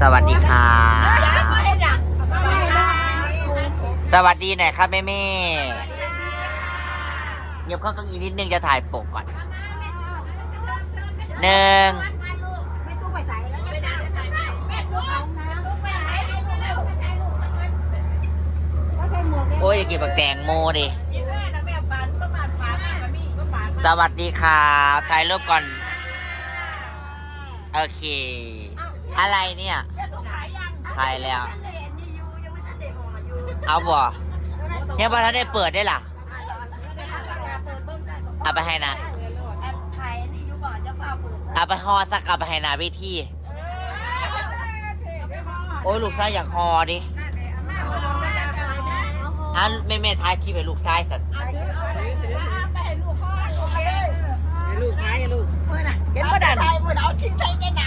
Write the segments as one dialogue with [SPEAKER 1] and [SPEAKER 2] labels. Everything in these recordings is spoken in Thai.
[SPEAKER 1] สวัสดีค่ะ สวัสดีหน่อยครับแม่แม่เงียบเข้าเก้าอี้นิดนึงจะถ่ายปกก่อนหนึ่งโอ้ยอย่ากินบักแตงโมดิ สวัสดีครับถ่ายรูปก่อน โอเค อะไรเนี่ยถ่ายแล้ว เอาบ่เนี่ยพอถ้าได้เปิดได้ล่ะเอาไปให้นะเอาไปฮอสักเอาไปให้นาวิธีโอ้ยลูกชายอยากฮอดิอะแม่แม่ท้ายคลิปให้ลูกชายสัตว์
[SPEAKER 2] ลูกค้าลูก
[SPEAKER 3] เห็นบ่ดัน
[SPEAKER 2] ใช่เมื่อเอาที่ใช้เจนา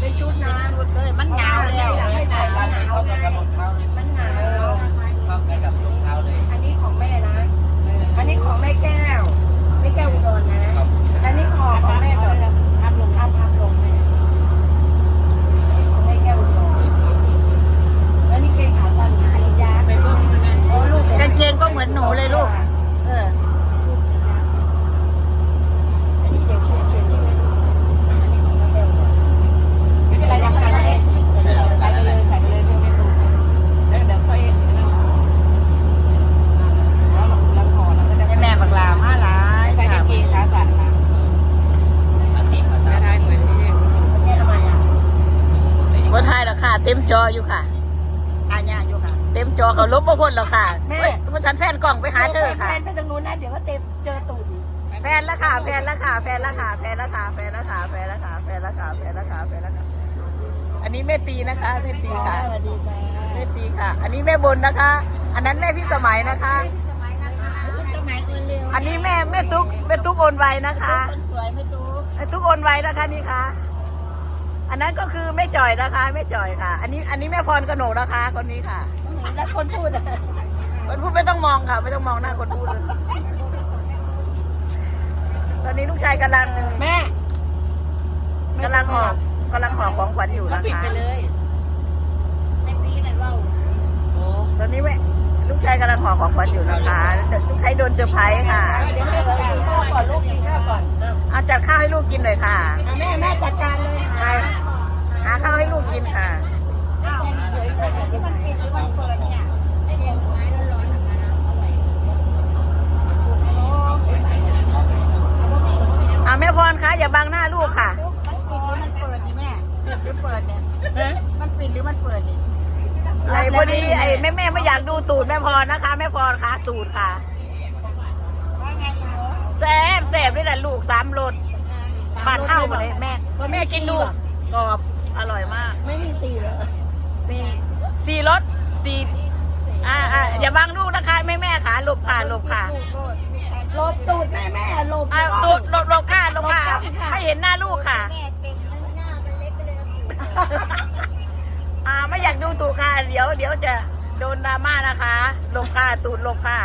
[SPEAKER 2] เป็นชุดนะชุดเลยมันหนาวแล้วไม่ใส่กันหนาว
[SPEAKER 1] เข้า
[SPEAKER 2] ไง
[SPEAKER 1] กันกับรองเท้าเลย
[SPEAKER 2] มันหนาว
[SPEAKER 1] เข้ากันกับรองเท้าเลย
[SPEAKER 2] อันนี้ของแม่นะ อันนี้ของแม่แก้วแม่แก้วอุดรนะ อันนี้ของของแม่ก่อนทำลงทำทำลงแม่ของแม่แก้วอุดรแล้วนี่เกงขาสั้นนะอันนี้ยาไปเบิ่งโอ้ลูก
[SPEAKER 3] กางเกงก็เหมือนหนูเลยลูก เออ
[SPEAKER 2] อันนี้เดี๋ยวเขียนเขียนที่ไว้ดูอันนี้ของแม่แก้วอุดรไม่เป็นไรนะใส่ไปเลยใส่ไปเลยใส่ไปเลยเพื่อไม่ตูดแล้วเดี๋ยวค่อยแล้วเราขอแล้วก็ได้
[SPEAKER 3] ให้แม่บักลามาหลาย
[SPEAKER 2] ใส่กางเกงขาสั้นค่ะ
[SPEAKER 1] มาทีมา
[SPEAKER 2] ได้ได้เหมือนที่แม่ทำไมอะ
[SPEAKER 3] บ่ทายแล้วค่ะ เต็มจออยู่ค่ะ
[SPEAKER 2] อาญาอยู่ค่ะ
[SPEAKER 3] เต็มจอเขาลบบ่พ้นแล้วค่ะ
[SPEAKER 2] แม่
[SPEAKER 3] เฮ้ยมันฉันแฟนกล่องไปหาเธอค่ะ
[SPEAKER 2] แฟนไปทางนู้นนะเดี๋ยวก็เต็มเจอตูดอีก
[SPEAKER 3] แฟนละค่ะ แฟนละค่ะ แฟนละค่ะ แฟนละค่ะ แฟนละค่ะ แฟนละค่ะ แฟนละค่ะ แฟนละค่ะ แฟนละค่ะ อันนี้แม่ตีนะคะแม่ตีค่ะ
[SPEAKER 2] สวัสดีจ้า
[SPEAKER 3] แม่ตีค่ะ อันนี้แม่บนนะคะ อันนั้นแม่พี่สมัยนะคะ
[SPEAKER 2] สมัยนะคะสมัยคนเร็ว
[SPEAKER 3] อันนี้แม่แม่ตุ๊กแม่ตุ๊กโอนไวนะคะ
[SPEAKER 2] คนสวยไม่ตู้
[SPEAKER 3] แม่ตุ๊กโอนไวนะคะนี่ค่ะ อันนั้นก็คือแม่จ่อยนะคะแม่จ่อยค่ะ อันนี้อันนี้แม่พรกระโหนกนะคะ คนนี้ค่ะ
[SPEAKER 2] แล้วคนพูดอะ
[SPEAKER 3] คนพูดไม่ต้องมองค่ะ ไม่ต้องมองหน้าคนพูดเลยตอนนี้ลูกชายกำลัง
[SPEAKER 2] แม่
[SPEAKER 3] กำลังห่อกำลังห่อของขวัญอยู่นะคะ
[SPEAKER 2] ไม่ตีหน่อยว่า
[SPEAKER 3] ตอนนี้แม่ลูกชายกำลังห่อของขวัญอยู่นะคะใครโดนเซอร์ไพรส์ค่ะ
[SPEAKER 2] เดี๋ยวให้เรากินข้าวก่อนลูกกินข้าวก่อน
[SPEAKER 3] เอาจัดข้าวให้ลูกกินหน่อยค่ะ
[SPEAKER 2] แม่แม่จัดการเลย
[SPEAKER 3] ใช่หา ข้าวให้ลูกกินค่ะ
[SPEAKER 2] ที่มันปิดหรือมันเปิดเนี่ยไอเดียไม้ร้อนๆนะคะอร่อย
[SPEAKER 3] อ่าแม่พรคะอย่าบังหน้าลูกค่ะ
[SPEAKER 2] มันปิดหรือมันเปิดนี่แม่ปิดหรือเปิดเนี่ยมันปิดหรือมันเปิดนี่
[SPEAKER 3] ไอ้พอดีไอ้แม่แม่ไม่อยากดูตูดแม่พรนะคะ แม่พรคะตูดค่ะ
[SPEAKER 2] ว่าไงเหรอ
[SPEAKER 3] แซ่บแซ่บนี่แหละลูกสามรสบานเท่าหมดเลยแม่แม่กินดูกรอบ อร่อยมาก
[SPEAKER 2] ไม่มีสี่เหรอ
[SPEAKER 3] สี่สี่รสสี่อ่าอ่าอย่าบังลูกนะคะแม่แม่ขาหลบค่ะหลบค่ะ
[SPEAKER 2] ลบตูดแม่แม่ลบ
[SPEAKER 3] อ่าตูดหลบหลบค่ะหลบค่ะให้เห็นหน้าลูกค่ะ
[SPEAKER 2] แม่เต็มหน้ามันเล็กไปเลย
[SPEAKER 3] อ่าไม่อยากดูตูดค่ะ เดี๋ยวเดี๋ยวจะโดนดราม่านะคะหลบค่ะตูดหลบค่ะ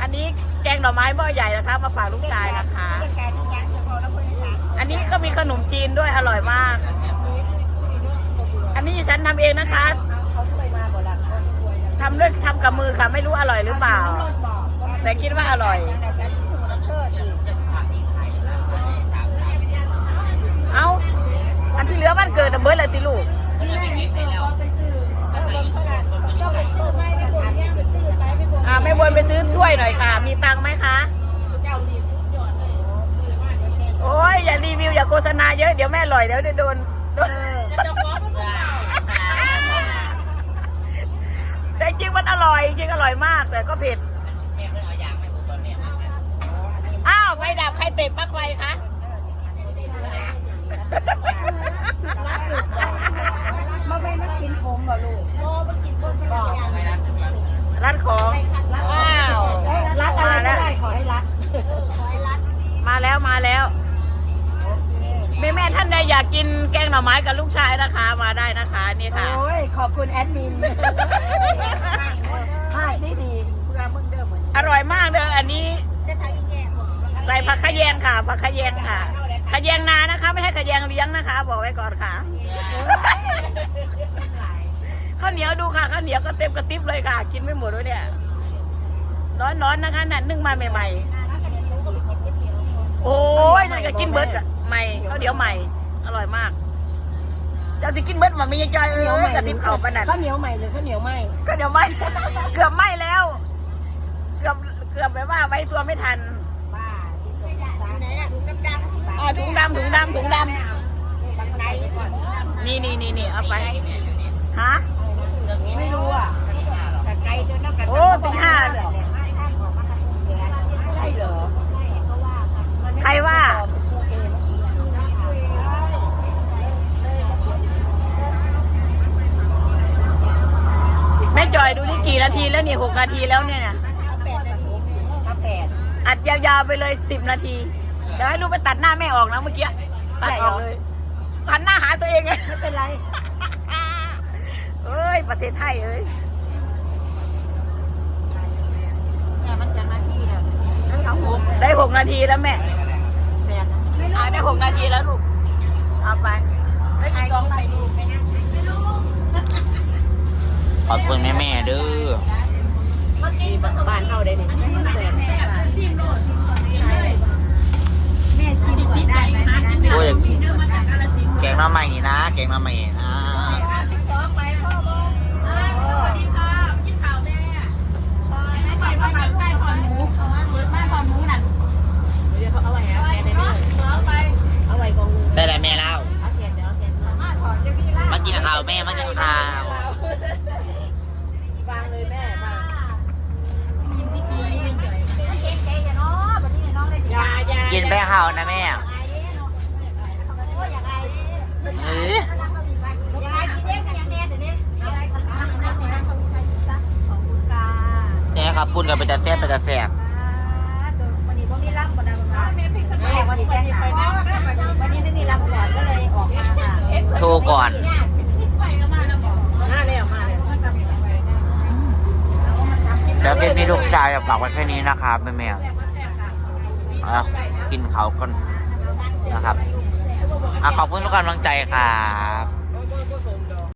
[SPEAKER 3] อันนี้แกงหน่อไม้หม้อใหญ่นะคะ มาฝากลูกชายนะคะ อันนี้ก็มีขนมจีนด้วยอร่อยมาก อันนี้ฉันทำเองนะคะทำด้วยทำกับมือค่ะไม่รู้อร่อยหรือเปล่า แต่คิดว่าอร่อย
[SPEAKER 2] เอา
[SPEAKER 3] อันที่เหลือมันเกิดน่ะเบิร์ดเลยติลูก
[SPEAKER 2] ก็ไปซื้อไม่ไปบ่นเนี่ยไปซื้อไปไปบ่น
[SPEAKER 3] อ่าแม่บนไปซื้อช่วยหน่อยค่ะ มีตังไหมคะ โอ้ ยอย่ารีวิวอย่าโฆษณาเยอะเดี๋ยวแม่ลอยเดี๋ยวโดนโดนแต่จริงมันอร่อยจริงอร่อยมากแต่ก็เผ็ด
[SPEAKER 1] อ้าเนี่ย
[SPEAKER 3] อ้าวไฟดับใครเตะปลั๊กไฟคะ ของว้าว
[SPEAKER 2] รักอะไร
[SPEAKER 3] มา
[SPEAKER 2] ก็
[SPEAKER 3] แล้ว
[SPEAKER 2] ได้ขอให้รัก
[SPEAKER 3] มาแล้วมาแล้วแม่แม่ๆท่านใด อยากกินแกงหน่อไม้กับลูกชายนะคะมาได้นะคะนี่ค่ะ
[SPEAKER 2] โอ้ย ขอบคุณแอดมินให้ได้ดี
[SPEAKER 3] อร่อยมากเลยอันนี้ใส่ผักขะแยงค่ะผักขะแยงค่ะขะแยงนานะคะ ไม่ใช่ขะแยงเลี้ยงนะคะ บอกไว้ก่อนค่ะข้าวเหนียวดูค่ะข้าวเหนียวก็เต็มกระติบเลยค่ะ กินไม่หมดเลยเนี่ยร้อนๆนะคะนั่นนึ่งมาใหม่ๆโอ้ยนั่นก็กินเบิร์ดอะใหม่ข้าวเหนียวใหม่ อร่อยมาก เจ้าสิกินเบิร์ดมันไม่ยังจอยเอ
[SPEAKER 2] ข้าวเหนียวใหม่
[SPEAKER 3] อกระติบเขาปะนั่น
[SPEAKER 2] ข้าวเหนียวใหม่หรือข้าวเหนียวไหม
[SPEAKER 3] ก็เดี๋ยวไหม เกือบไหมแล้ว เกือบเกือบแบบว่าไว้ตัวไม่ทันอ่าถุงดำถุงดำถุงดำนี่นี่นี่นี่เอาไปฮะ
[SPEAKER 2] ไม่รู้อะ
[SPEAKER 3] โอ้ตีห้า
[SPEAKER 2] ใช่เหรอ
[SPEAKER 3] ใครว่า จอยดูนี่กี่นาทีแล้วนี่หกนาทีแล้วเนี่ยนะ
[SPEAKER 2] ถ้าแปด
[SPEAKER 3] อัดยาวๆไปเลยสิบนาทีเดี๋ยวให้ลูกไปตัดหน้าแม่ออกนะเมื่อกี้ตัดออกเลยหันหน้าหาตัวเองไง
[SPEAKER 2] ไม่เป็นไร
[SPEAKER 3] เอ้ยประเทศไทยเอ้ยได้หกนาทีแล้วแม่เอาได้หกนาทีแล้วลูกเอาไปได้กี่กล่องไปดู
[SPEAKER 1] ขอบคุณแม่แม่ๆเด้อ
[SPEAKER 2] บ้านเท่าได้นี่
[SPEAKER 1] โอ้ยแกงน้ำใหม่นี่นะ แกงน้ำใหม่นะ
[SPEAKER 2] เอาไว้กอง
[SPEAKER 1] ใส่อะไรแม่เล่ามากินข้าวแม่มากินข้าวา
[SPEAKER 2] งเลยแม่วาง
[SPEAKER 1] กิ นไปข้าวนะแม่เอ้ยเนี่ยครับปุ้นกับไปจะแซ่บไปจะแซ่บ
[SPEAKER 2] วันนี้พวกนี้รับก่อนนะวันนี้แจ้งหนาวันนี้ไม่มีรับก่อนก็เลยออกมาค่ะ
[SPEAKER 1] โชว์ก่อน
[SPEAKER 2] มาแล้วมาแล้ว
[SPEAKER 1] แล้วเป็นนี่ลูกชายจะฝากไว้แค่นี้นะครับแม่แม่ๆ เอากินเขาก่อนนะครับอขอบคุณทุกกำลังใจครับ